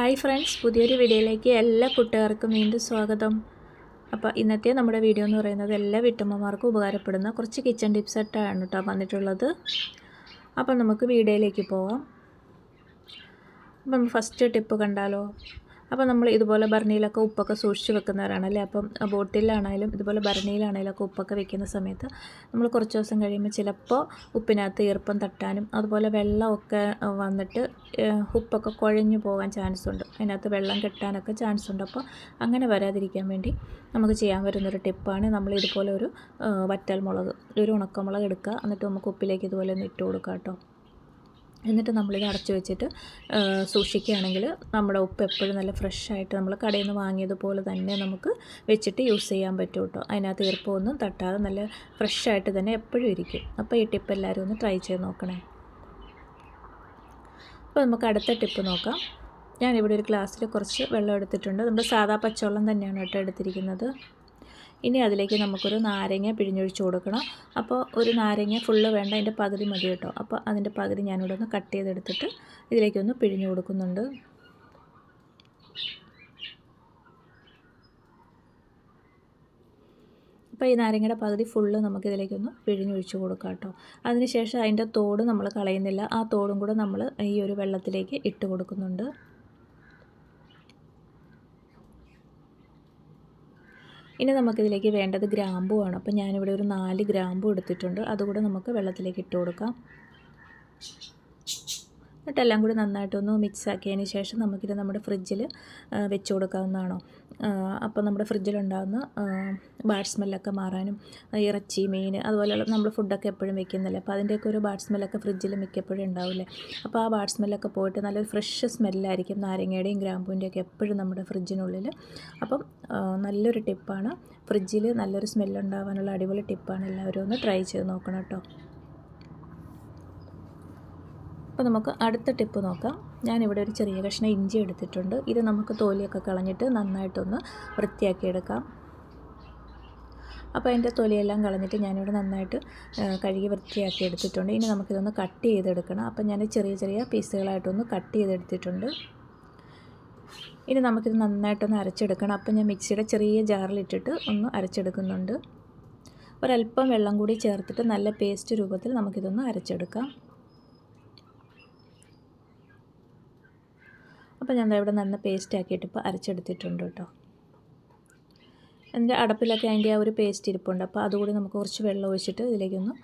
Hi friends പുതിയൊരു വീഡിയോയിലേക്ക് എല്ലാ കുട്ടികൾക്കും വീണ്ടും സ്വാഗതം. അപ്പോൾ ഇന്നത്തെ നമ്മുടെ വീഡിയോ എന്ന് പറയുന്നത് എല്ലാ വീട്ടമ്മമാർക്കും ഉപകാരപ്പെടുന്ന കുറച്ച് കിച്ചൺ ടിപ്സ് ആയിട്ടാണ് കേട്ടോ വന്നിട്ടുള്ളത്. അപ്പം നമുക്ക് വീഡിയോയിലേക്ക് പോവാം. അപ്പം ഫസ്റ്റ് ടിപ്പ് കണ്ടാലോ? അപ്പോൾ നമ്മൾ ഇതുപോലെ ഭരണിയിലൊക്കെ ഉപ്പൊക്കെ സൂക്ഷിച്ച് വെക്കുന്നവരാണല്ലേ? അപ്പം ബോട്ടിലാണേലും ഇതുപോലെ ഭരണിയിലാണെങ്കിലും ഒക്കെ ഉപ്പൊക്കെ വെക്കുന്ന സമയത്ത് നമ്മൾ കുറച്ച് ദിവസം കഴിയുമ്പോൾ ചിലപ്പോൾ ഉപ്പിനകത്ത് ഈർപ്പം തട്ടാനും അതുപോലെ വെള്ളമൊക്കെ വന്നിട്ട് ഉപ്പൊക്കെ കുഴഞ്ഞു പോകാൻ ചാൻസ് ഉണ്ട്. അതിനകത്ത് വെള്ളം കെട്ടാനൊക്കെ ചാൻസ് ഉണ്ട്. അപ്പോൾ അങ്ങനെ വരാതിരിക്കാൻ വേണ്ടി നമുക്ക് ചെയ്യാൻ വരുന്നൊരു ടിപ്പാണ് നമ്മൾ ഇതുപോലെ ഒരു വറ്റൽ മുളക് ഒരു ഉണക്കമുളക് എടുക്കുക. എന്നിട്ട് നമുക്ക് ഉപ്പിലേക്ക് ഇതുപോലെ ഒന്ന് ഇട്ട് കൊടുക്കാം കേട്ടോ. എന്നിട്ട് നമ്മളിത് അടച്ചു വെച്ചിട്ട് സൂക്ഷിക്കുകയാണെങ്കിൽ നമ്മുടെ ഉപ്പ് എപ്പോഴും നല്ല ഫ്രഷ് ആയിട്ട് നമ്മൾ കടയിൽ നിന്ന് വാങ്ങിയതുപോലെ തന്നെ നമുക്ക് വെച്ചിട്ട് യൂസ് ചെയ്യാൻ പറ്റും കേട്ടോ. അതിനകത്ത് ഈർപ്പമൊന്നും തട്ടാതെ നല്ല ഫ്രഷ് ആയിട്ട് തന്നെ എപ്പോഴും ഇരിക്കും. അപ്പോൾ ഈ ടിപ്പ് എല്ലാവരും ഒന്ന് ട്രൈ ചെയ്ത് നോക്കണേ. അപ്പോൾ നമുക്ക് അടുത്ത ടിപ്പ് നോക്കാം. ഞാനിവിടെ ഒരു ഗ്ലാസ്സിൽ കുറച്ച് വെള്ളം എടുത്തിട്ടുണ്ട്. നമ്മുടെ സാധാ പച്ചവെള്ളം തന്നെയാണ് കേട്ടോ എടുത്തിരിക്കുന്നത്. ഇനി അതിലേക്ക് നമുക്കൊരു നാരങ്ങ പിഴിഞ്ഞൊഴിച്ച് കൊടുക്കണം. അപ്പോൾ ഒരു നാരങ്ങ ഫുള്ള് വേണ്ട അതിന്റെ പകുതി മതി കേട്ടോ. അപ്പോൾ അതിന്റെ പകുതി ഞാനിവിടെ ഒന്ന് കട്ട് ചെയ്തെടുത്തിട്ട് ഇതിലേക്കൊന്ന് പിഴിഞ്ഞു കൊടുക്കുന്നുണ്ട്. അപ്പോൾ ഈ നാരങ്ങയുടെ പകുതി ഫുള്ള് നമുക്കിതിലേക്കൊന്ന് പിഴിഞ്ഞൊഴിച്ച് കൊടുക്കാം കേട്ടോ. അതിനുശേഷം അതിന്റെ തോട് നമ്മൾ കളയുന്നില്ല. ആ തോടും കൂടെ നമ്മൾ ഈ ഒരു വെള്ളത്തിലേക്ക് ഇട്ട് കൊടുക്കുന്നുണ്ട്. ഇനി നമുക്കിതിലേക്ക് വേണ്ടത് ഗ്രാമ്പുവാണ് അപ്പോൾ ഞാനിവിടെ ഒരു നാല് ഗ്രാമ്പു എടുത്തിട്ടുണ്ട്. അതുകൂടെ നമുക്ക് വെള്ളത്തിലേക്ക് ഇട്ട് കൊടുക്കാം. എന്നിട്ട് എല്ലാം കൂടി നന്നായിട്ടൊന്ന് മിക്സ് ആക്കിയതിന് ശേഷം നമുക്കിത് നമ്മുടെ ഫ്രിഡ്ജിൽ വെച്ച് കൊടുക്കാവുന്നതാണോ അപ്പോൾ നമ്മുടെ ഫ്രിഡ്ജിലുണ്ടാകുന്ന ബാഡ് സ്മെല്ലൊക്കെ മാറാനും ഇറച്ചി മീൻ അതുപോലെയുള്ള നമ്മൾ ഫുഡൊക്കെ എപ്പോഴും വെക്കുന്നില്ലേ? അപ്പോൾ അതിന്റെയൊക്കെ ഒരു ബാഡ് സ്മെല്ലൊക്കെ ഫ്രിഡ്ജിൽ മിക്കപ്പോഴും ഉണ്ടാവില്ലേ? അപ്പോൾ ആ ബാഡ് സ്മെല്ലൊക്കെ പോയിട്ട് നല്ലൊരു ഫ്രഷ് സ്മെല്ലായിരിക്കും നാരങ്ങയുടെയും ഗ്രാമ്പൂന്റെയൊക്കെ എപ്പോഴും നമ്മുടെ ഫ്രിഡ്ജിനുള്ളിൽ അപ്പം നല്ലൊരു ടിപ്പാണ്. ഫ്രിഡ്ജിൽ നല്ലൊരു സ്മെല്ലുണ്ടാവാനുള്ള അടിപൊളി ടിപ്പാണ്. എല്ലാവരും ഒന്ന് ട്രൈ ചെയ്ത് നോക്കണം കേട്ടോ. അപ്പോൾ നമുക്ക് അടുത്ത ടിപ്പ് നോക്കാം. ഞാനിവിടെ ഒരു ചെറിയ കഷ്ണം ഇഞ്ചി എടുത്തിട്ടുണ്ട്. ഇത് നമുക്ക് തോലിയൊക്കെ കളഞ്ഞിട്ട് നന്നായിട്ടൊന്ന് വൃത്തിയാക്കി എടുക്കാം. അപ്പോൾ അതിന്റെ തൊലിയെല്ലാം കളഞ്ഞിട്ട് ഞാനിവിടെ നന്നായിട്ട് കഴുകി വൃത്തിയാക്കി എടുത്തിട്ടുണ്ട്. ഇനി നമുക്കിതൊന്ന് കട്ട് ചെയ്തെടുക്കണം. അപ്പോൾ ഞാൻ ചെറിയ ചെറിയ പീസുകളായിട്ടൊന്ന് കട്ട് ചെയ്തെടുത്തിട്ടുണ്ട്. ഇനി നമുക്കിത് നന്നായിട്ടൊന്ന് അരച്ചെടുക്കണം. അപ്പോൾ ഞാൻ മിക്സിയുടെ ചെറിയ ജാറിലിട്ടിട്ട് ഒന്ന് അരച്ചെടുക്കുന്നുണ്ട്. ഒരല്പം വെള്ളം കൂടി ചേർത്തിട്ട് നല്ല പേസ്റ്റ് രൂപത്തിൽ നമുക്കിതൊന്ന് അരച്ചെടുക്കാം. അപ്പോൾ ഞാൻ ഇവിടെ നന്ന പേസ്റ്റ് ആക്കിയിട്ട് ഇപ്പോൾ അരച്ചെടുത്തിട്ടുണ്ട് കേട്ടോ. എന്റെ അടപ്പിലൊക്കെ അതിന്റെ ആ ഒരു പേസ്റ്റ് ഇരിപ്പുണ്ട്. അപ്പോൾ അതുകൂടി നമുക്ക് കുറച്ച് വെള്ളം ഒഴിച്ചിട്ട് ഇതിലേക്കൊന്ന്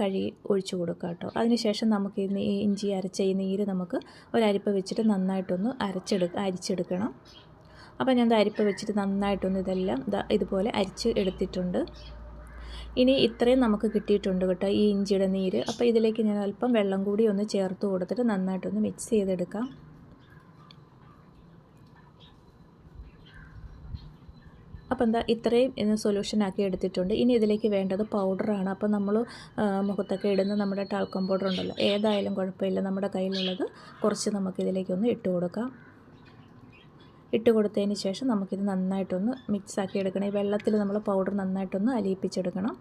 കഴുകി ഒഴിച്ചു കൊടുക്കാം കേട്ടോ. അതിനുശേഷം നമുക്ക് ഈ ഇഞ്ചി അരച്ച ഈ നീര് നമുക്ക് ഒരരിപ്പ വെച്ചിട്ട് നന്നായിട്ടൊന്ന് അരച്ചെടു അരിച്ചെടുക്കണം. അപ്പോൾ ഞാൻ ദാ അരിപ്പ വെച്ചിട്ട് നന്നായിട്ടൊന്ന് ഇതെല്ലാം ഇതുപോലെ അരിച്ച് എടുത്തിട്ടുണ്ട്. ഇനി ഇത്രയും നമുക്ക് കിട്ടിയിട്ടുണ്ട് കേട്ടോ ഈ ഇഞ്ചിയുടെ നീര്. അപ്പോൾ ഇതിലേക്ക് ഞാൻ അല്പം വെള്ളം കൂടി ഒന്ന് ചേർത്ത് കൊടുത്തിട്ട് നന്നായിട്ടൊന്ന് മിക്സ് ചെയ്തെടുക്കാം. അപ്പോൾ എന്താ ഇത്രയും ആക്കി എടുത്തിട്ടുണ്ട്. ഇനി ഇതിലേക്ക് വേണ്ടത് പൗഡറാണ് അപ്പോൾ നമ്മൾ മുഖത്തൊക്കെ ഇടുന്ന നമ്മുടെ ടാൽക്കം പൗഡർ ഉണ്ടല്ലോ ഏതായാലും കുഴപ്പമില്ല. നമ്മുടെ കയ്യിലുള്ളത് കുറച്ച് നമുക്കിതിലേക്കൊന്ന് ഇട്ട് കൊടുക്കാം. ഇട്ട് കൊടുത്തതിന് ശേഷം നമുക്കിത് നന്നായിട്ടൊന്ന് മിക്സ് ആക്കി എടുക്കണം. ഈ വെള്ളത്തിൽ നമ്മൾ പൗഡർ നന്നായിട്ടൊന്ന് അലിയിപ്പിച്ചെടുക്കണം.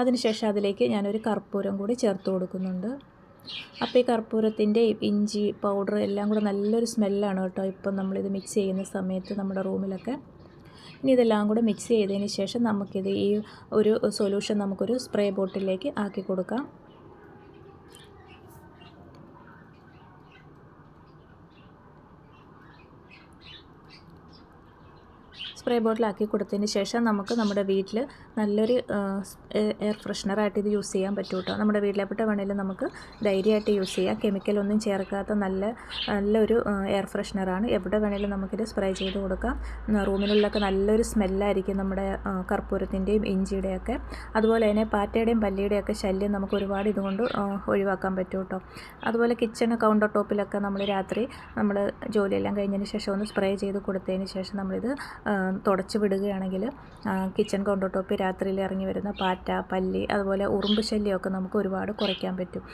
അതിനുശേഷം അതിലേക്ക് ഞാനൊരു കർപ്പൂരം കൂടി ചേർത്ത് കൊടുക്കുന്നുണ്ട്. അപ്പോൾ ഈ കർപ്പൂരത്തിന്റെ ഇഞ്ചി പൗഡർ എല്ലാം കൂടെ നല്ലൊരു സ്മെല്ലാണ് കേട്ടോ. ഇപ്പം നമ്മളിത് മിക്സ് ചെയ്യുന്ന സമയത്ത് നമ്മുടെ റൂമിലൊക്കെ ഇനി ഇതെല്ലാം കൂടെ മിക്സ് ചെയ്തതിന് ശേഷം നമുക്കിത് ഈ ഒരു സൊല്യൂഷൻ നമുക്കൊരു സ്പ്രേ ബോട്ടിലേക്ക് ആക്കി കൊടുക്കാം. സ്പ്രേ ബോട്ടിലാക്കി കൊടുത്തതിന് ശേഷം നമുക്ക് നമ്മുടെ വീട്ടിൽ നല്ലൊരു എയർ ഫ്രഷ്നറായിട്ട് ഇത് യൂസ് ചെയ്യാൻ പറ്റും കേട്ടോ നമ്മുടെ വീട്ടിലെപ്പെട്ട വേണേലും നമുക്ക് ധൈര്യമായിട്ട് യൂസ് ചെയ്യാം. കെമിക്കലൊന്നും ചേർക്കാത്ത നല്ല നല്ലൊരു എയർ ഫ്രഷ്നറാണ്. എവിടെ വേണേലും നമുക്കിത് സ്പ്രേ ചെയ്ത് കൊടുക്കാം. റൂമിനുള്ളിലൊക്കെ നല്ലൊരു സ്മെല്ലായിരിക്കും നമ്മുടെ കർപ്പൂരത്തിന്റെയും ഇഞ്ചിയുടെയൊക്കെ. അതുപോലെ തന്നെ പാറ്റയുടെയും പല്ലിയുടെയൊക്കെ ശല്യം നമുക്ക് ഒരുപാട് ഇതുകൊണ്ട് ഒഴിവാക്കാൻ പറ്റും കേട്ടോ അതുപോലെ കിച്ചൺ കൗണ്ടർ ടോപ്പിലൊക്കെ നമ്മൾ രാത്രി നമ്മൾ ജോലിയെല്ലാം കഴിഞ്ഞതിന് ശേഷം ഒന്ന് സ്പ്രേ ചെയ്ത് കൊടുത്തതിന് ശേഷം നമ്മളിത് തുടച്ച് വിടുകയാണെങ്കിൽ കിച്ചൺ കൗണ്ടർ ടോപ്പിൽ രാത്രിയിൽ ഇറങ്ങി വരുന്ന പാറ്റ പല്ലി അതുപോലെ ഉറുമ്പ് ശല്യമൊക്കെ നമുക്ക് ഒരുപാട് കുറയ്ക്കാൻ പറ്റും.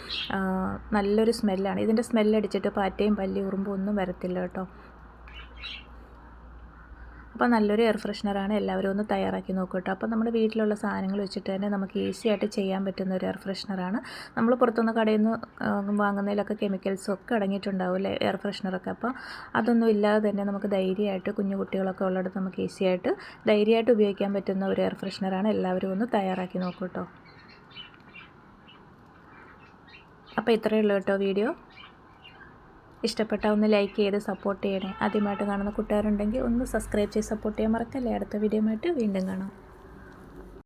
നല്ലൊരു സ്മെല്ലാണ്. ഇതിന്റെ സ്മെല്ലടിച്ചിട്ട് പാറ്റയും പല്ലി ഉറുമ്പും ഒന്നും വരത്തില്ല കേട്ടോ. അപ്പോൾ നല്ലൊരു എയർ ഫ്രഷ്നറാണ് എല്ലാവരും ഒന്ന് തയ്യാറാക്കി നോക്കൂ കേട്ടോ അപ്പോൾ നമ്മുടെ വീട്ടിലുള്ള സാധനങ്ങൾ വെച്ചിട്ട് തന്നെ നമുക്ക് ഈസി ആയിട്ട് ചെയ്യാൻ പറ്റുന്ന ഒരു എയർ ഫ്രഷ്നറാണ് നമ്മൾ പുറത്തുനിന്ന് കടയിൽ നിന്ന് വാങ്ങുന്നതിലൊക്കെ കെമിക്കൽസും ഒക്കെ അടങ്ങിയിട്ടുണ്ടാവും അല്ലേ എയർ ഫ്രഷ്നറൊക്കെ അപ്പോൾ അതൊന്നും ഇല്ലാതെ തന്നെ നമുക്ക് ധൈര്യമായിട്ട് കുഞ്ഞു കുട്ടികളൊക്കെ ഉള്ളിടത്ത് നമുക്ക് ഈസി ആയിട്ട് ധൈര്യമായിട്ട് ഉപയോഗിക്കാൻ പറ്റുന്ന ഒരു എയർ ഫ്രഷ്നറാണ് എല്ലാവരും ഒന്ന് തയ്യാറാക്കി നോക്കൂ കേട്ടോ അപ്പോൾ ഇത്രയേ ഉള്ളൂ കേട്ടോ വീഡിയോ. ഇഷ്ടപ്പെട്ട ഒന്ന് ലൈക്ക് ചെയ്ത് സപ്പോർട്ട് ചെയ്യണേ. ആദ്യമായിട്ട് കാണുന്ന കൂട്ടുകാരുണ്ടെങ്കിൽ ഒന്ന് സബ്സ്ക്രൈബ് ചെയ്ത് സപ്പോർട്ട് ചെയ്യാൻ മറക്കല്ലേ? അടുത്ത വീഡിയോ ആയിട്ട് വീണ്ടും കാണാം.